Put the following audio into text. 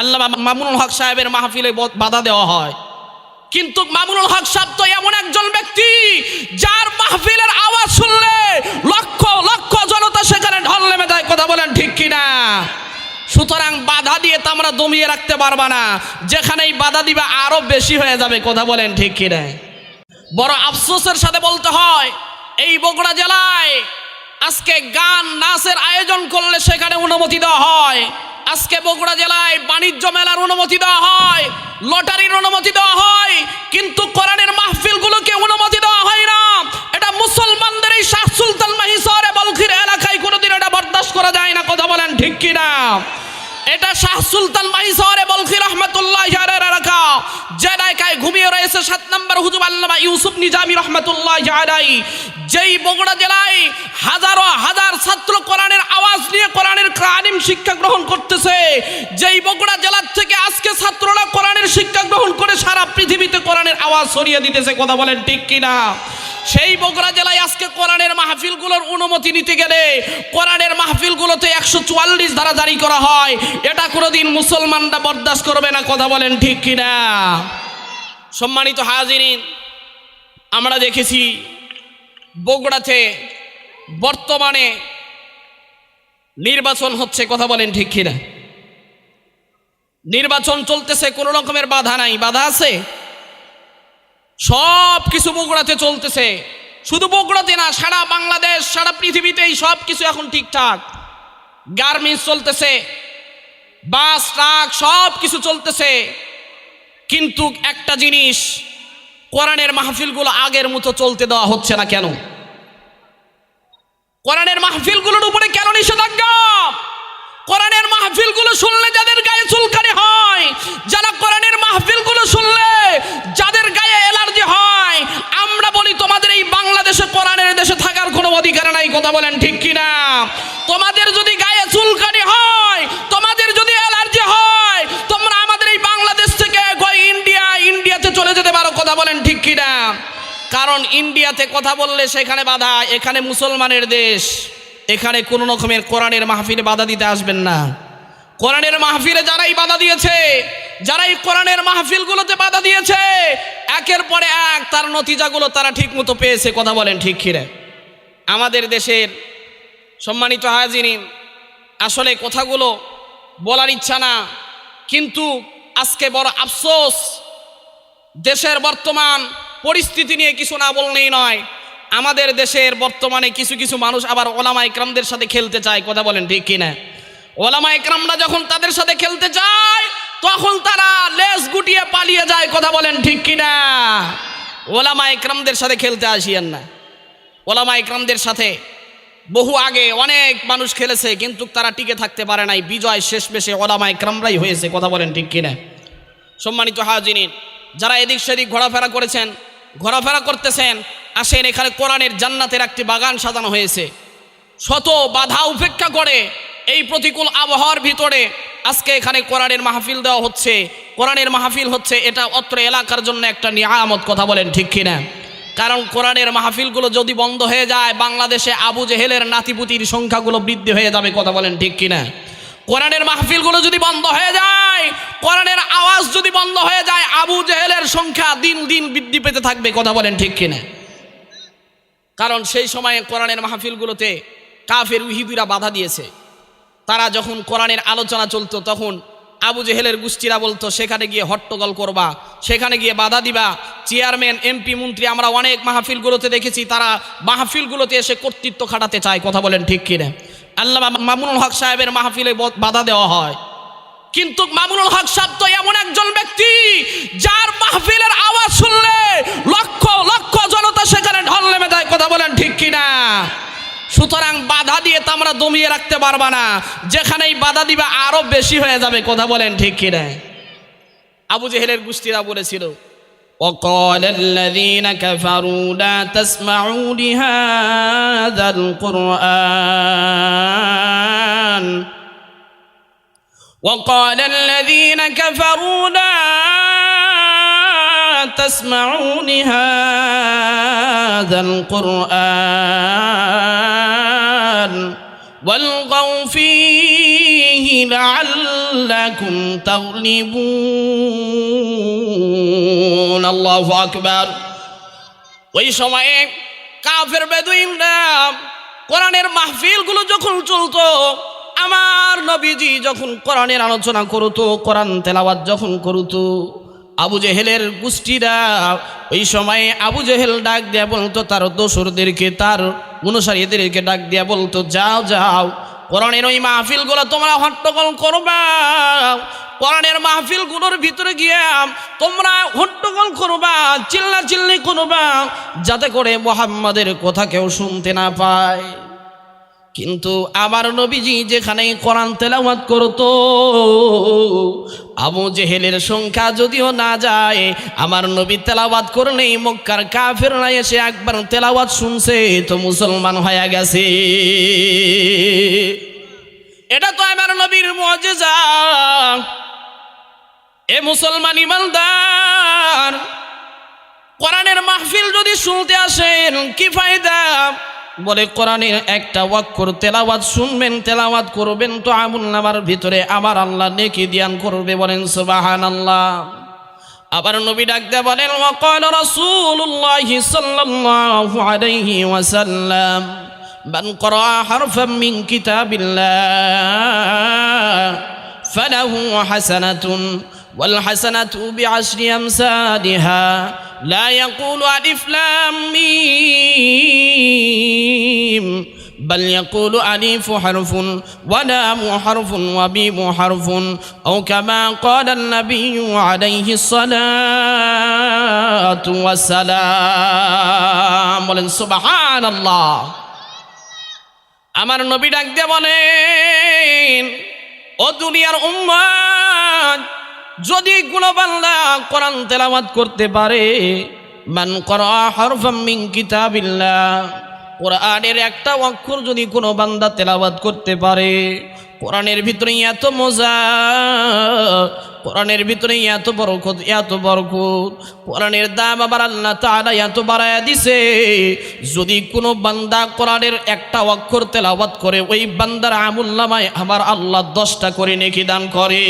আল্লাহ মামুনুল হক সাহেবের মাহফিলে বাধা দেওয়া হয়। কিন্তু মামুনুল হক সাহেব তো এমন একজন ব্যক্তি, যার মাহফিলের আওয়াজ শুনলে লক্ষ লক্ষ জনতা সেখানে ঢল নেমে যায়। কথা বলেন ঠিক কিনা? সুতরাং বাধা দিয়ে তো আমরা দমিয়ে রাখতে পারবা না। যেখানেই বাধা দিবে, আরও বেশি হয়ে যাবে। কথা বলেন ঠিক কিনা? বড় আফসোসের সাথে বলতে হয়, এই বগুড়া জেলায় আজকে গান নাচের আয়োজন করলে সেখানে অনুমতি দেওয়া হয়। আজকে বগুড়া জেলায় বাণিজ্য মেলার অনুমতি দেওয়া হয়, লটারির অনুমতি দেওয়া হয়, কিন্তু কোরআনের মাহফিলগুলোকে অনুমতি দেওয়া হয় না। এটা মুসলমানদের এই শাহ সুলতান মাহিসরে বলখির এলাকায় কোনোদিন এটা বরদাস্ত করা যায় না, কথা বলেন ঠিক কিনা? এটা শাহ সুলতান মাইসরে বলখি রহমতুল্লাহ এলাকা, যে এলাকায় ঘুমিয়ে রয়েছে সাত নম্বর হুজুব আল্লামা ইউসুফ নিজামি রহমতুল্লাহ যেই বগুড়া জেলায় হাজারো হাজার ছাত্র কোরআনের আওয়াজ আলিম শিক্ষা গ্রহণ করতেছে। যেই বগুড়া জেলার থেকে আজকে ছাত্ররা কোরআনের শিক্ষা গ্রহণ করে সারা পৃথিবীতে কোরআনের আওয়াজ ছড়িয়ে দিতেছে, কথা বলেন ঠিক কিনা? সেই বগুড়া জেলায় আজকে কোরআনের মাহফিলগুলোর অনুমতি নিতে গেলে কোরআনের মাহফিলগুলোতে একশো চুয়াল্লিশ ধারা জারি করা হয়। এটা কোনোদিন মুসলমানরা বরদাস্ত করবে না, কথা বলেন ঠিক কিনা? সম্মানিত হাজিরিন, আমরা দেখেছি বগুড়াতে বর্তমানে নির্বাচন হচ্ছে, কথা বলেন ঠিক কিনা? নির্বাচন চলতেছে, কোনো রকমের বাধা নাই। বাধা আছে? সব কিছু বগুড়াতে চলতেছে। শুধু বগুড়াতে না, সারা বাংলাদেশ, সারা পৃথিবীতেই সব কিছু এখন ঠিকঠাক। গার্মেন্টস চলতেছে, বাস, ট্রাক সব কিছু চলতেছে। কিন্তু একটা জিনিস, কোরআনের মাহফিলগুলো আগের মতো চলতে দেওয়া হচ্ছে না কেন? কোরআনের মাহফিলগুলোর উপরে কেন নিষেধাজ্ঞা? কোরআনের মাহফিলগুলো শুনলে যাদের গায়ে চুলকানি হয়, যারা কোরআনের মাহফিলগুলো শুনলে যাদের গায়ে অ্যালার্জি হয়, আমরা বলি তোমাদের এই বাংলাদেশে কোরআনের দেশে থাকার কোনো অধিকার নাই, কথা বলেন ইন্ডিয়াতে কথা বললে সেখানে বাধা, এখানে মুসলমানের দেশ, এখানে কোনো রকমের কোরআনের মাহফিলে বাধা দিতে আসবেন না। কোরআনের মাহফিলে যারাই বাধা দিয়েছে, যারাই কোরআনের মাহফিলগুলোতে বাধা দিয়েছে, একের পরে এক তার নতিজাগুলো তারা ঠিক মতো পেয়েছে, কথা বলেন ঠিক খিরে আমাদের দেশের সম্মানিত হাজিরিন, আসলে কথাগুলো বলার ইচ্ছা না, কিন্তু আজকে বড় আফসোস, দেশের বর্তমান পরিস্থিতি নিয়ে কিছু না বললেই নয়। আমাদের দেশের বর্তমানে কিছু কিছু মানুষ আবার ওলামা ইকরামদের সাথে খেলতে চায়, কথা বলেন ঠিক কিনা? ওলামা ইকরামরা যখন তাদের সাথে খেলতে চায় তখন তারা লেজ গুটিয়ে পালিয়ে যায়, কথা বলেন ঠিক কিনা? ওলামা ইকরামদের সাথে খেলতে আসিয়েন না। ওলামা ইকরামদের সাথে বহু আগে অনেক মানুষ খেলেছে, কিন্তু তারা টিকে থাকতে পারে নাই। বিজয় শেষ বেশে ওলামা ইকরামরাই হয়েছে, কথা বলেন ঠিক কিনা? সম্মানিত হাজিনিন যারা এদিক সেদিক ঘোরাফেরা করেছেন ঘোরাফেরা করতেছেন, আসেন এখানে কোরআনের জান্নাতের একটি বাগান সাজানো হয়েছে। শত বাধা উপেক্ষা করে এই প্রতিকূল আবহাওয়ার ভিতরে আজকে এখানে কোরআনের মাহফিল দেওয়া হচ্ছে। কোরআনের মাহফিল হচ্ছে এটা অত্র এলাকার জন্য একটা নিয়ামত, কথা বলেন ঠিক কিনা? কারণ কোরআনের মাহফিলগুলো যদি বন্ধ হয়ে যায়, বাংলাদেশে আবু জেহেলের নাতিপুতির সংখ্যাগুলো বৃদ্ধি হয়ে যাবে, কথা বলেন ঠিক কিনা? কোরআনের মাহফিলগুলো যদি বন্ধ হয়ে যায়, কোরআনের আওয়াজ যদি বন্ধ হয়ে যায় আবু জেহেলের সংখ্যা দিন দিন বৃদ্ধি পেতে থাকবে, কথা বলেন ঠিক কিনা? কারণ সেই সময়ে কোরআনের মাহফিলগুলোতে কাফের উহিদিরা বাধা দিয়েছে। তারা যখন কোরআনের আলোচনা চলতো, তখন আবু জেহেলের গোষ্ঠীরা বলতো, সেখানে গিয়ে হট্টগোল করবা, সেখানে গিয়ে বাধা দিবা। চেয়ারম্যান, এমপি, মন্ত্রী, আমরা অনেক মাহফিলগুলোতে দেখেছি, তারা মাহফিলগুলোতে এসে কর্তৃত্ব খাটাতে চায়, কথা বলেন ঠিক কিনা? আল্লাহ মামুনুল হক সাহেবের মাহফিলে বাধা দেওয়া হয়। কিন্তু মামুনুল হক সাহেব তো এমন একজন ব্যক্তি যার মাহফিলের আওয়াজ শুনলে লক্ষ লক্ষ জনতা সেখানে ঢল নেমে যায় কথা বলেন ঠিক কিনা সুতরাং বাধা দিয়ে তো আমরা দমিয়ে রাখতে পারবা না যেখানেই বাধা দিবে আরো বেশি হয়ে যাবে কথা বলেন ঠিক কিনা আবু জেহেলের গোষ্ঠীরা বলেছিল وقال الذين كفروا لا تسمعوا لهذا القرآن وقال الذين كفروا لا تسمعوا لهذا القرآن والغوا فيه لعلكم تغلبون الله أكبر ওই সময়ে কাফের বেদুইনরা কোরআনের মাহফিলগুলো যখন চলতো আমার নবীজি যখন কোরআনের আলোচনা করতো, কোরআন তেলাওয়াত যখন করতো, আবু জেহেলের গোষ্ঠীরা ওই সময়ে আবু জেহেল ডাক দেয়া বলতো, তার দোসরদেরকে, তার অনুসারীদেরকে ডাক দেয়া বলতো, যাও যাও, কোরআনের ওই মাহফিলগুলো তোমরা হট্টগোল করবা। কোরআনের মাহফিলগুলোর ভিতরে গিয়ে তোমরা হট্টগোল করবা চিল্লা চিল্লি করবা, যাতে করে মোহাম্মদের কথা কেউ শুনতে না পায়। কিন্তু আমার নবীজি যেখানে কোরআন তেলাওয়াত করতো, আবু জেহেলের সংখ্যা যদিও না যায়, আমার নবী তেলাওয়াত করলেই মক্কার কাফেররা এসে একবার তেলাওয়াত শুনছে, তো মুসলমান হয়ে গেছে। এটা তো আমার নবীর মজেজা। এ মুসলমান ইমানদার, কোরআনের মাহফিল যদি শুনতে আসেন, কি ফায়দা? বলে, কোরআনের একটা ওয়াক্যর তেলাওয়াত শুনবেন, তেলাওয়াত করবেন তো আমুল নামার ভিতরে আমার আল্লাহ নেকি দিয়ান করবে বলেন সুবাহান আল্লাহ আবার নবী ডাকতে বলেন, ওয়াকাল রাসূলুল্লাহ সাল্লাল্লাহু আলাইহি ওয়াসাল্লাম, মান করা হারফা মিন কিতাবিল্লাহ, ফালাহু হাসানাতুন, ওয়াল হাসানাতু বিআশরি আমসালিহা لا يقول ألف لام ميم بل يقول ألف حرف ولام حرف وبيم حرف أو كما قال النبي عليه الصلاة والسلام বলেন سبحان الله আমার নবী ডাক দিয়ে বলেন ও দুনিয়ার উম্মাদ যদি কোনো বান্দা কোরআন তেলাওয়াত করতে পারে, মান করা হরফাম মিন কিতাবিল্লাহ, কোরআনের একটা অক্ষর যদি কোনো বান্দা তেলাওয়াত করতে পারে, কোরআনের ভিতরে এত মজা কোরআনের ভিতরে এত বরকত এত বরকত। কোরআনের দাম আবার আল্লাহ তাআলা এত বাড়ায় দিছে, যদি কোনো বান্দা কোরআনের একটা অক্ষর তেলাওয়াত করে, ওই বান্দার আমুল্লামায় আমার আল্লাহ দশটা করে নেকি দান করে।